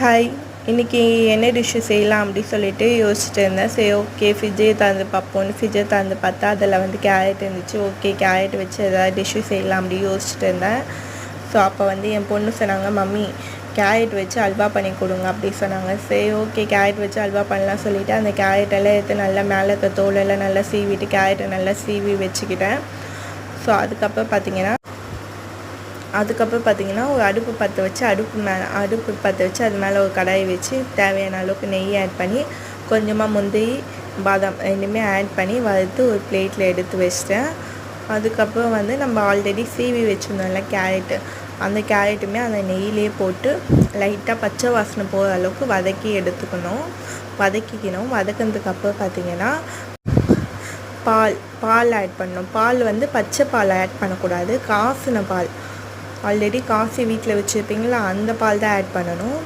Hi இன்றைக்கி என்ன dish செய்யலாம் அப்படின்னு சொல்லிட்டு யோசிச்சுட்டு இருந்தேன். சரி ஓகே ஃப்ரிட்ஜே திறந்து பார்ப்போம்னு ஃபிஜ்ஜை திறந்து பார்த்தா அதில் வந்து கேரட் இருந்துச்சு. ஓகே கேரட் வச்சு ஏதாவது டிஷ்ஷு செய்யலாம் அப்படி யோசிச்சுட்டு இருந்தேன். ஸோ அப்போ வந்து என் பொண்ணு சொன்னாங்க மம்மி கேரட் வச்சு அல்வா பண்ணி கொடுங்க அப்படி சொன்னாங்க. சரி ஓகே கேரட் வச்சு அல்வா பண்ணலாம் சொல்லிவிட்டு அந்த கேரட் எல்லாம் எடுத்து நல்லா மேலே இருக்க தோலெல்லாம் நல்லா சீவிட்டு கேரட்டை நல்லா சீவி வச்சுக்கிட்டேன். ஸோ அதுக்கப்புறம் பார்த்தீங்கன்னா அதுக்கப்புறம் பார்த்தீங்கன்னா ஒரு அடுப்பு பற்ற வச்சு அடுப்பு மேலே அடுப்பு பற்ற வச்சு அது மேலே ஒரு கடாயை வச்சு தேவையான அளவுக்கு நெய் ஆட் பண்ணி கொஞ்சமாக முந்திரி பாதாம் ரெண்டுமே ஆட் பண்ணி வறுத்து ஒரு பிளேட்டில் எடுத்து வச்சிட்டேன். அதுக்கப்புறம் வந்து நம்ம ஆல்ரெடி சீவி வச்சுருந்தோம்ல கேரட்டு அந்த கேரட்டுமே அந்த நெய்யிலே போட்டு லைட்டாக பச்சை வாசனை போகிற அளவுக்கு வதக்கி எடுத்துக்கணும். வதக்கிக்கணும். வதக்கினதுக்கு அப்புறம் பார்த்தீங்கன்னா பால் பால் ஆட் பண்ணணும். பால் வந்து பச்சை பால் ஆட் பண்ணக்கூடாது. காசின பால். ஆல்ரெடி காஃபி வீட்டில் வச்சுருப்பீங்களா? அந்த பால் தான் ஆட் பண்ணணும்.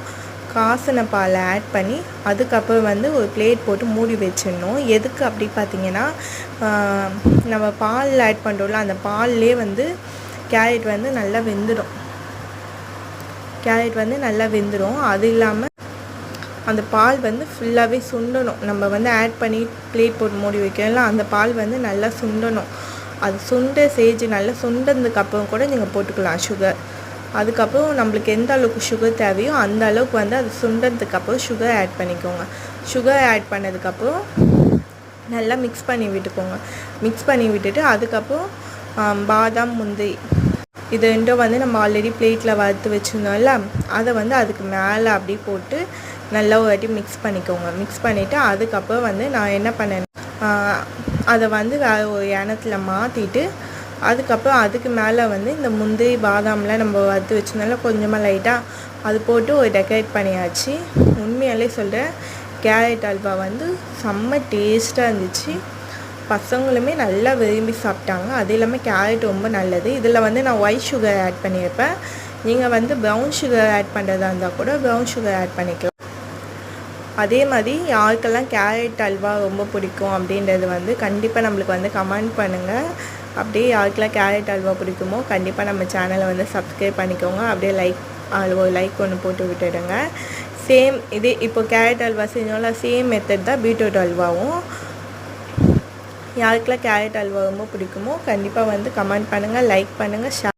காசின பாலை ஆட் பண்ணி அதுக்கப்புறம் வந்து ஒரு பிளேட் போட்டு மூடி வச்சிடணும். எதுக்கு அப்படி பார்த்தீங்கன்னா நம்ம பால் ஆட் பண்ணுறோம்ல அந்த பால்லே வந்து கேரட் வந்து நல்லா வெந்துடும். கேரட் வந்து நல்லா வெந்துடும். அது இல்லாமல் அந்த பால் வந்து ஃபுல்லாகவே சுண்டணும். நம்ம வந்து ஆட் பண்ணி பிளேட் போட்டு மூடி வைக்கலாம் அந்த பால் வந்து நல்லா சுண்டணும். அது சுண்ட சேஜ் நல்லா சுண்டதுக்கு அப்புறம் கூட நீங்கள் போட்டுக்கலாம் சுகர் அதுக்கப்புறம் நம்மளுக்கு எந்த அளவுக்கு சுகர் தேவையோ அந்த அளவுக்கு வந்து அது சுண்டதுக்கப்புறம் சுகர் ஆட் பண்ணிக்கோங்க. சுகர் ஆட் பண்ணதுக்கப்புறம் நல்லா மிக்ஸ் பண்ணி விட்டுக்கோங்க. மிக்ஸ் பண்ணி விட்டுட்டு அதுக்கப்புறம் பாதாம் முந்திரி இது ரெண்டும் வந்து நம்ம ஆல்ரெடி பிளேட்டில் வறுத்து வச்சுருந்தோம்ல அதை வந்து அதுக்கு மேலே அப்படி போட்டு நல்லா ஒரு வாட்டி மிக்ஸ் பண்ணிக்கோங்க. மிக்ஸ் பண்ணிவிட்டு அதுக்கப்புறம் வந்து நான் என்ன பண்ணேன் அதை வந்து வேறு ஒரு எண்ணத்துல மாற்றிட்டு அதுக்கப்புறம் அதுக்கு மேலே வந்து இந்த முந்திரி பாதாம்லாம் நம்ம வறுத்து வச்சதுனால கொஞ்சமாக லைட்டாக அது போட்டு ஒரு டெக்கரேட் பண்ணியாச்சு. உண்மையாலே சொல்கிறேன் கேரட் அல்வா வந்து செம்ம டேஸ்ட்டாக இருந்துச்சு. பசங்களுமே நல்லா விரும்பி சாப்பிட்டாங்க. அது இல்லாமல் கேரட் ரொம்ப நல்லது. இதில் வந்து நான் ஒயிட் சுகர் ஆட் பண்ணியிருப்பேன். நீங்கள் வந்து ப்ரௌன் சுகர் ஆட் பண்ணுறதா இருந்தால் கூட ப்ரௌன் சுகர் ஆட் பண்ணிக்கலாம். அதே மாதிரி யாருக்கெல்லாம் கேரட் அல்வா ரொம்ப பிடிக்கும் அப்படின்றது வந்து கண்டிப்பாக நம்மளுக்கு வந்து கமெண்ட் பண்ணுங்கள் அப்படியே யாருக்கெல்லாம் கேரட் அல்வா பிடிக்குமோ கண்டிப்பாக நம்ம சேனலை வந்து சப்ஸ்கிரைப் பண்ணிக்கோங்க. அப்படியே லைக் அல்வா லைக் ஒன்று போட்டு விட்டுடுங்க. சேம் இதே இப்போ கேரட் அல்வா செஞ்சோம்ல சேம் மெத்தட் தான் பீட்ரூட் அல்வாவும். யாருக்கெல்லாம் கேரட் அல்வா ரொம்ப பிடிக்குமோ கண்டிப்பாக வந்து கமெண்ட் பண்ணுங்கள் லைக் பண்ணுங்கள் ஷேர்